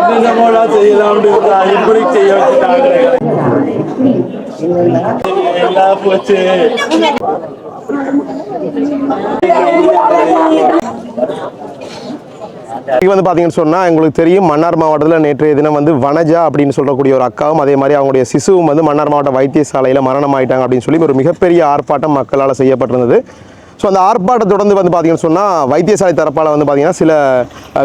என்னென்னமோடா செய்யலாம்னு இருந்தா இப்படி செய்ய வச்சுட்டாங்களே எல்லாம் போச்சு வந்து பார்த்தீங்கன்னு சொன்னால் எங்களுக்கு தெரியும் மன்னார் மாவட்டத்தில் நேற்றைய தினம் வந்து வனஜா அப்படின்னு சொல்லக்கூடிய ஒரு அக்காவும் அதே மாதிரி அவங்களுடைய சிசுவும் வந்து மன்னார் மாவட்ட வைத்தியசாலையில் மரணம் ஆயிட்டாங்க அப்படின்னு சொல்லி ஒரு மிகப்பெரிய ஆர்ப்பாட்டம் மக்களால் செய்யப்பட்டிருந்தது. ஸோ அந்த ஆர்ப்பாட்டத்தை தொடர்ந்து வந்து பார்த்தீங்கன்னு சொன்னால் வைத்தியசாலை தரப்பால் வந்து பார்த்தீங்கன்னா சில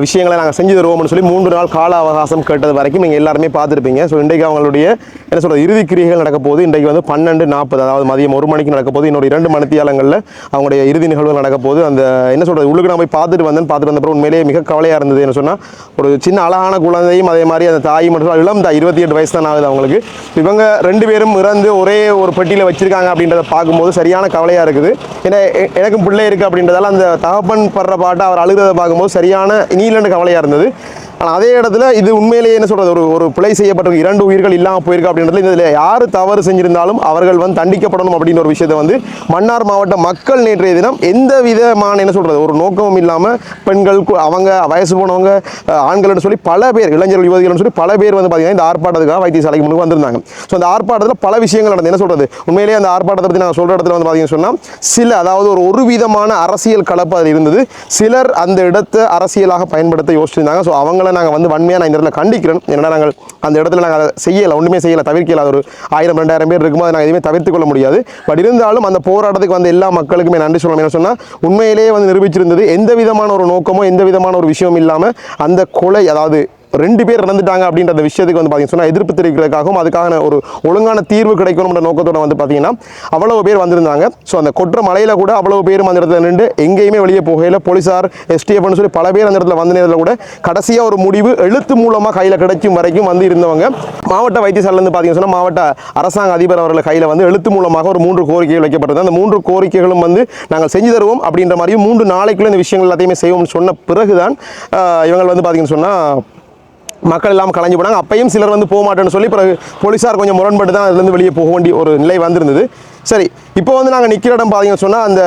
விஷயங்களை நாங்கள் செஞ்சு தருவோம்னு சொல்லி மூன்று நாள் கால அவகாசம் கேட்டது வரைக்கும் நீங்கள் எல்லாருமே பார்த்துருப்பீங்க ஸோ இன்றைக்கு அவங்களுடைய என்ன சொல்கிறது இறுதி கிரியைகள் நடக்க போது இன்றைக்கு வந்து பன்னெண்டு நாற்பது அதாவது மதியம் ஒரு மணிக்கு நடக்க போது இன்னொரு இரண்டு மணித்தியாலங்களில் அவங்களுடைய இறுதி நிகழ்வுகள் நடக்க போது அந்த என்ன சொல்கிறது உள்ளுக்கு நான் போய் பார்த்துட்டு வந்தேன் பார்த்துட்டு வந்தப்பறம் உண்மையிலேயே மிக கவலையாக இருந்தது. என்ன சொன்னால் ஒரு சின்ன அழகான குழந்தையும் அதே மாதிரி அந்த தாய் மற்றும் இளம் தாய் இருபத்தி எட்டு வயசு தான் ஆகுது அவங்களுக்கு. இவங்க ரெண்டு பேரும் இறந்து ஒரே ஒரு பெட்டியில் வச்சுருக்காங்க அப்படின்றத பார்க்கும்போது சரியான கவலையாக இருக்குது. ஏன்னா எனக்கும் பிள்ளை இருக்குது அப்படின்றதால அந்த தகப்பன் படுற பாட்டை அவர் அழுகிறத பார்க்கும்போது சரியான நீலண்டு கவலையாக இருந்தது. ஆனால் அதே இடத்துல இது உண்மையிலேயே என்ன சொல்கிறது ஒரு ஒரு பிழை செய்யப்பட்ட இரண்டு உயிர்கள் இல்லாமல் போயிருக்கு அப்படின்றதுல இதில் யார் தவறு செஞ்சிருந்தாலும் அவர்கள் வந்து தண்டிக்கப்படணும் அப்படின்ற ஒரு விஷயத்தை வந்து மன்னார் மாவட்ட மக்கள் நேற்றைய தினம் எந்த விதமான என்ன சொல்கிறது ஒரு நோக்கமும் இல்லாமல் பெண்கள் அவங்க வயசு போனவங்க ஆண்கள்னு சொல்லி பல பேர் இளைஞர்கள் யுவதிகள்னு சொல்லி பல பேர் வந்து பார்த்தீங்கன்னா இந்த ஆர்ப்பாட்டத்துக்காக வைத்தியசாலைக்கு முன்னுக்கு வந்திருந்தாங்க. ஸோ அந்த ஆர்ப்பாட்டத்தில் பல விஷயங்கள் நடந்தது என்ன சொல்கிறது உண்மையிலேயே அந்த ஆர்ப்பாட்டத்தை பற்றி நான் சொல்கிற இடத்துல வந்து பார்த்தீங்கன்னு சொன்னால் சில அதாவது ஒரு ஒரு விதமான அரசியல் கலப்பு அதில் இருந்தது. சிலர் அந்த இடத்தை அரசியலாக பயன்படுத்த யோசிச்சிருந்தாங்க. ஸோ அவங்க அவங்கள நாங்கள் வந்து வன்மையாக நான் இந்த இடத்துல கண்டிக்கிறேன். ஏன்னா நாங்கள் அந்த இடத்துல நாங்கள் அதை செய்யலை ஒன்றுமே செய்யலை தவிர்க்கல. அது ஒரு ஆயிரம் ரெண்டாயிரம் பேர் இருக்கும்போது நாங்கள் எதுவுமே தவிர்த்து கொள்ள முடியாது. பட் இருந்தாலும் அந்த போராட்டத்துக்கு வந்த எல்லா மக்களுக்குமே நன்றி சொல்லணும். என்ன சொன்னால் உண்மையிலேயே வந்து நிரூபிச்சிருந்தது எந்த விதமான ஒரு நோக்கமோ எந்த விதமான ஒரு விஷயமும் இல்லாமல் அந்த கொலை அதாவது ரெண்டு பேர் இறந்துட்டாங்க அப்படின்ற அந்த விஷயத்துக்கு வந்து பார்த்தீங்கன்னா சொன்னால் எதிர்ப்பு தெரிவிக்கிறதுக்காகவும் அதுக்கான ஒரு ஒழுங்கான தீர்வு கிடைக்கணும்ன்ற நோக்கத்தோட வந்து பார்த்தீங்கன்னா அவ்வளவு பேர் வந்திருந்தாங்க. ஸோ அந்த கொற்ற மலையில் கூட அவ்வளவு பேர் அந்த இடத்துல நின்று எங்கேயுமே வெளியே போகையில் போலீஸார் எஸ்டிஎஃப்னு சொல்லி பல பேர் அந்த இடத்துல வந்த நேரத்தில் கூட கடைசியாக ஒரு முடிவு எழுத்து மூலமாக கையில் கிடைக்கும் வரைக்கும் வந்து இருந்தவங்க. மாவட்ட வைத்தியசாலையிலேருந்து பார்த்தீங்கன்னா சொன்னால் மாவட்ட அரசாங்க அதிபர் அவர்கள் கையில் வந்து எழுத்து மூலமாக ஒரு மூன்று கோரிக்கைகள் வைக்கப்பட்டது அந்த மூன்று கோரிக்கைகளும் வந்து நாங்கள் செஞ்சு தருவோம் அப்படின்ற மாதிரியும் மூன்று நாளைக்குள்ள இந்த விஷயங்கள் எல்லாத்தையுமே செய்வோம்னு சொன்ன பிறகுதான் இவங்க வந்து பார்த்தீங்கன்னு சொன்னால் மக்கள் எல்லாம் கலைஞ்சு போனாங்க. அப்பையும் சிலர் வந்து போக மாட்டேன்னு சொல்லி பிறகு போலீஸார் கொஞ்சம் முரண்பட்டு தான் அதுலேருந்து வெளியே போக வேண்டிய ஒரு நிலை வந்திருந்தது. சரி இப்போ வந்து நாங்கள் நிற்கிற இடம் பார்த்தீங்கன்னு சொன்னால் அந்த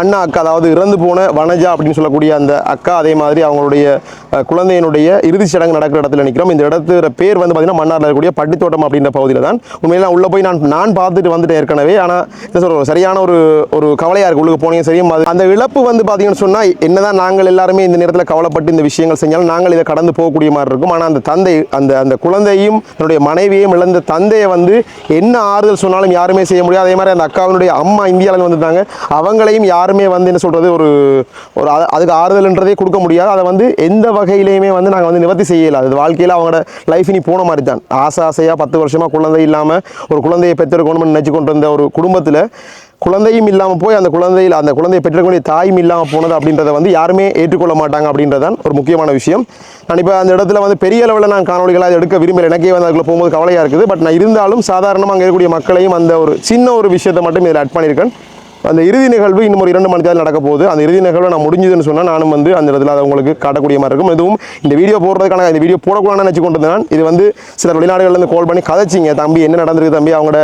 அண்ணா அக்கா அதாவது இறந்து போன வனஜா அப்படின்னு சொல்லக்கூடிய அந்த அக்கா அதே மாதிரி அவங்களுடைய குழந்தையினுடைய இறுதிச் சடங்கு நடக்கிற இடத்துல நிற்கிறோம் இந்த இடத்துல பேர் வந்து பார்த்தீங்கன்னா மன்னாரில் இருக்கக்கூடிய பட்டித்தோட்டம் அப்படின்ற பகுதியில் தான். உண்மையில் நான் உள்ளே போய் நான் நான் பார்த்துட்டு வந்துட்டேன் ஏற்கனவே. ஆனால் என்ன சொல்கிற சரியான ஒரு ஒரு கவலையாக இருக்குது உள்ளுக்கு போனீங்க சரியும் அந்த இழப்பு வந்து பார்த்தீங்கன்னு சொன்னால் என்னதான் நாங்கள் எல்லாருமே இந்த நேரத்தில் கவலைப்பட்டு இந்த விஷயங்கள் செஞ்சாலும் நாங்கள் இதை கடந்து போகக்கூடிய மாதிரி இருக்கும். ஆனால் அந்த தந்தை அந்த அந்த குழந்தையும் தன்னுடைய மனைவியையும் இழந்த தந்தையை வந்து என்ன ஆறுதல் சொன்னாலும் யாருமே செய்ய முடியாது. அதே மாதிரி அந்த அக்காவினுடைய அம்மா இந்தியாவில் வந்துட்டாங்க அவங்களையும் யாருமே வந்து என்ன சொல்கிறது ஒரு ஒரு அதுக்கு ஆறுதல்ன்றதே கொடுக்க முடியாது. அதை வந்து எந்த வகையிலையுமே வந்து நாங்கள் வந்து நிவர்த்தி செய்யலை. அது வாழ்க்கையில் அவங்களோட லைஃப் இனி போன மாதிரி தான். ஆசை ஆசையாக பத்து வருஷமாக குழந்தை இல்லாமல் ஒரு குழந்தையை பெற்றிருக்கணும்னு நினச்சி கொண்டு இருந்த ஒரு குடும்பத்தில் குழந்தையும் இல்லாமல் போய் அந்த குழந்தையில் அந்த குழந்தையை பெற்றக்கூடிய தாயும் இல்லாமல் போனது அப்படின்றத வந்து யாருமே ஏற்றுக்கொள்ள மாட்டாங்க அப்படின்றதான் ஒரு முக்கியமான விஷயம். நான் இப்போ அந்த இடத்துல வந்து பெரிய அளவில் நான் காணொலிகளாக எடுக்க விரும்பல. எனக்கே வந்து அதுக்குள்ள போகும்போது கவலையாக இருக்குது. பட் நான் இருந்தாலும் சாதாரணமாக அங்கே இருக்கக்கூடிய மக்களையும் அந்த ஒரு சின்ன ஒரு விஷயத்தை மட்டும் இதில் ஆட் பண்ணியிருக்கேன். அந்த இறுதி நிகழ்வு இன்னும் ஒரு இரண்டு மணி நேரம் நடக்க போகுது. அந்த இறுதி நிகழ்வு நான் முடிஞ்சதுன்னு சொன்னால் நானும் வந்து அந்த இடத்துல அதை உங்களுக்கு காட்டக்கூடிய மாதிரி இருக்கும். இதுவும் இந்த வீடியோ போடுறதுக்கான இந்த வீடியோ போடக்கூடாதுன்னு நினச்சி கொண்டு வந்தேன் இது வந்து சில வெளிநாடுகள்லேருந்து கால் பண்ணி கதைச்சிங்க. தம்பி என்ன நடந்திருக்கு தம்பி? அவங்களோட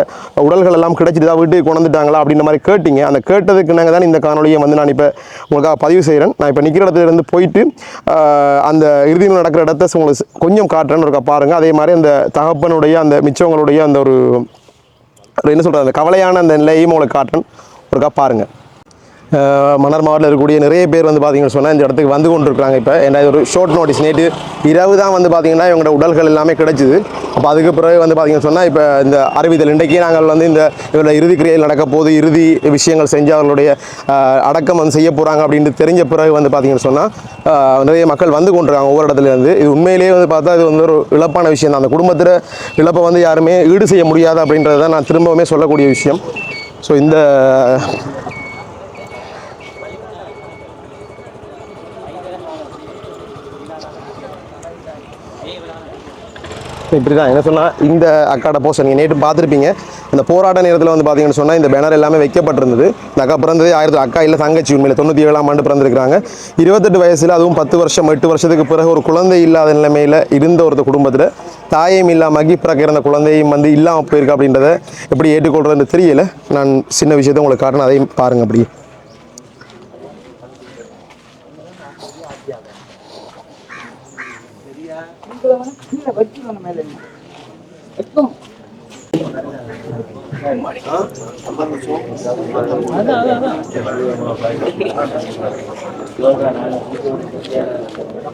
உடல்கள் எல்லாம் கிடைச்சிட்டு வீட்டுக்கு கொண்டுட்டாங்களா அப்படின்ற மாதிரி கேட்டிங்க. அந்த கேட்டதுக்கு நாங்கள் தான் இந்த காணொலியை வந்து நான் இப்போ உங்களுக்காக பதிவு செய்கிறேன் நான் இப்போ நிற்கிற இடத்துல இருந்து போயிட்டு அந்த இறுதி நடக்கிற இடத்த உங்களுக்கு கொஞ்சம் காட்டுறேன்னு இருக்கா பாருங்கள் அதே மாதிரி அந்த தகப்பனுடைய அந்த மிச்சவங்களுடைய அந்த ஒரு ஒரு என்ன சொல்கிறது அந்த கவலையான அந்த நிலையும் உங்களுக்கு காட்டுறேன். ஒருக்கா பாருங்கள் அஹ் மாவட்டத்தில் இருக்கக்கூடிய நிறைய பேர் வந்து பார்த்தீங்கன்னு சொன்னால் இந்த இடத்துக்கு வந்து கொண்டிருக்கிறாங்க இப்போ. ஏன்னா இது ஒரு ஷார்ட் நோட்டீஸ் நேற்று இரவு தான் வந்து பார்த்தீங்கன்னா இவங்களோட உடல்கள் எல்லாமே கிடச்சிது. அப்போ அதுக்கு பிறகு வந்து பார்த்தீங்கன்னு சொன்னால் இப்போ இந்த அறிவித்தல். இன்றைக்கே நாங்கள் வந்து இந்த இவரோட இறுதி கிரியைகள் நடக்க போது இறுதி விஷயங்கள் செஞ்சு அவர்களுடைய அடக்கம் வந்து செய்ய போகிறாங்க அப்படின்ட்டு தெரிஞ்ச பிறகு வந்து பார்த்தீங்கன்னு சொன்னால் நிறைய மக்கள் வந்து கொண்டிருக்காங்க ஒவ்வொரு இடத்துலேருந்து இது உண்மையிலேயே வந்து பார்த்தா இது வந்து ஒரு இழப்பான விஷயம் தான். அந்த குடும்பத்தில் இழப்பை வந்து யாருமே ஈடு செய்ய முடியாது அப்படின்றத தான் நான் திரும்பவுமே சொல்லக்கூடிய விஷயம். ஸோ இந்த இப்படி தான் என்ன சொன்னால் இந்த அக்காட போஸ்ட் நீங்கள் நேற்று பார்த்துருப்பீங்க. இந்த போராட்ட நேரத்தில் வந்து பார்த்தீங்கன்னு சொன்னால் இந்த பேனர் எல்லாமே வைக்கப்பட்டிருந்தது. இந்த அக்கா பிறந்தது ஆயிரத்தி அக்கா இல்லை தங்கச்சி உண்மையில் தொண்ணூற்றி ஏழாம் ஆண்டு பிறந்திருக்கிறாங்க. இருபத்தெட்டு வயசில் அதுவும் பத்து வருஷம் எட்டு வருஷத்துக்கு பிறகு ஒரு குழந்தை இல்லாத நிலைமையில் இருந்த ஒரு குடும்பத்தில் தாயும் இல்லாமல் பிறக்க இருந்த குழந்தையும் வந்து இல்லாமல் போயிருக்கா அப்படின்றத எப்படி ஏற்றுக்கொள்றதுன்னு தெரியல. நான் சின்ன விஷயத்தை உங்களுக்கு காரணம் அதையும் பாருங்கள் அப்படி.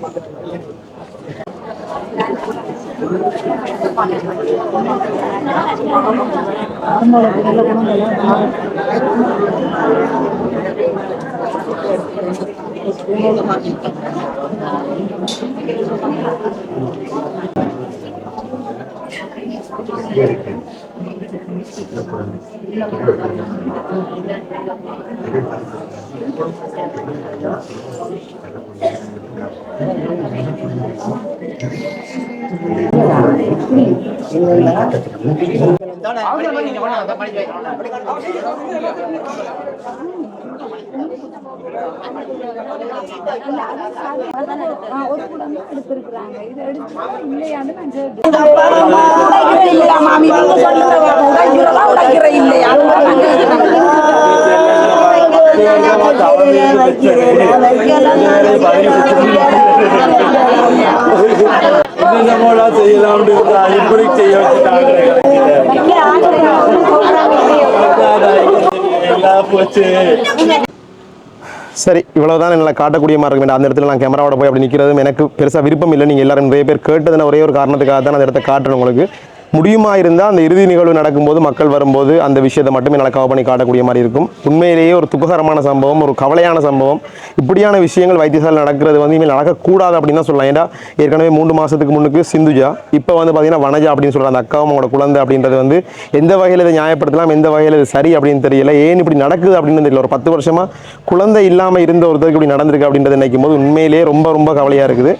ஒரு Gracias. உடைக்கிற இல்லையா சொல்லுங்க உடைக்கிறதா செய்யலாம்னு இருந்தா இப்படி செய்ய எல்லாம் போச்சு சரி இவ்வளவுதான் என்னால் காட்டக்கூடிய மாதிரி இருக்கும் அந்த இடத்துல நான் கேமராவோட போய் அப்படி நிற்கிறதும் எனக்கு பெருசாக விருப்பம் இல்லை. நீங்கள் எல்லாரும் நிறைய பேர் கேட்டதுன ஒரே ஒரு காரணத்துக்காக தான் அந்த இடத்த காட்டுறேன் உங்களுக்கு. முடியுமா இருந்தால் அந்த இறுதி நிகழ்வு நடக்கும்போது மக்கள் வரும்போது அந்த விஷயத்தை மட்டுமே நடக்காம பண்ணி காட்டக்கூடிய மாதிரி இருக்கும். உண்மையிலேயே ஒரு துக்ககரமான சம்பவம் ஒரு கவலையான சம்பவம். இப்படியான விஷயங்கள் வைத்தியசாலை நடக்கிறது வந்து இனிமேல் நடக்கக்கூடாது அப்படின்னு தான் சொல்லலாம். ஏன்னா ஏற்கனவே மூன்று மாதத்துக்கு முன்னுக்கு சிந்துஜா இப்போ வந்து பார்த்தீங்கன்னா வனஜா அப்படின்னு சொல்கிற அந்த அக்காவும் அவங்களோட குழந்தை அப்படின்றது வந்து எந்த வகையில் இதை நியாயப்படுத்தலாம் எந்த வகையில் இது சரி அப்படின்னு தெரியல ஏன் இப்படி நடக்குது அப்படின்னு தெரியல. ஒரு பத்து வருஷமாக குழந்தை இல்லாமல் இருந்த ஒருத்தருக்கு இப்படி நடந்திருக்கு அப்படின்றத நினைக்கும் போது உண்மையிலேயே ரொம்ப ரொம்ப கவலையாக இருக்குது.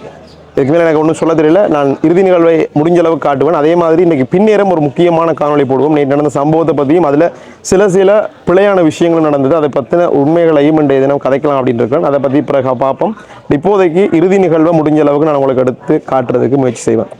இதுக்கு மேலே எனக்கு ஒன்றும் சொல்ல தெரியல. நான் இறுதி நிகழ்வை முடிஞ்ச அளவு காட்டுவேன். அதே மாதிரி இன்றைக்கி பின்னேரம் ஒரு முக்கியமான காணொளி போடுவோம். நேற்று நடந்த சம்பவத்தை பற்றியும் அதில் சில சில பிழையான விஷயங்களும் நடந்தது. அதை பற்றின உண்மைகளையும் இன்றைய தினம் கதைக்கலாம் அப்படின்னு இருக்கேன். அதை பற்றி பிறகு பார்ப்போம். இப்போதைக்கு இறுதி நிகழ்வை முடிஞ்ச அளவுக்கு நான் உங்களுக்கு எடுத்து காட்டுறதுக்கு முயற்சி செய்வேன்.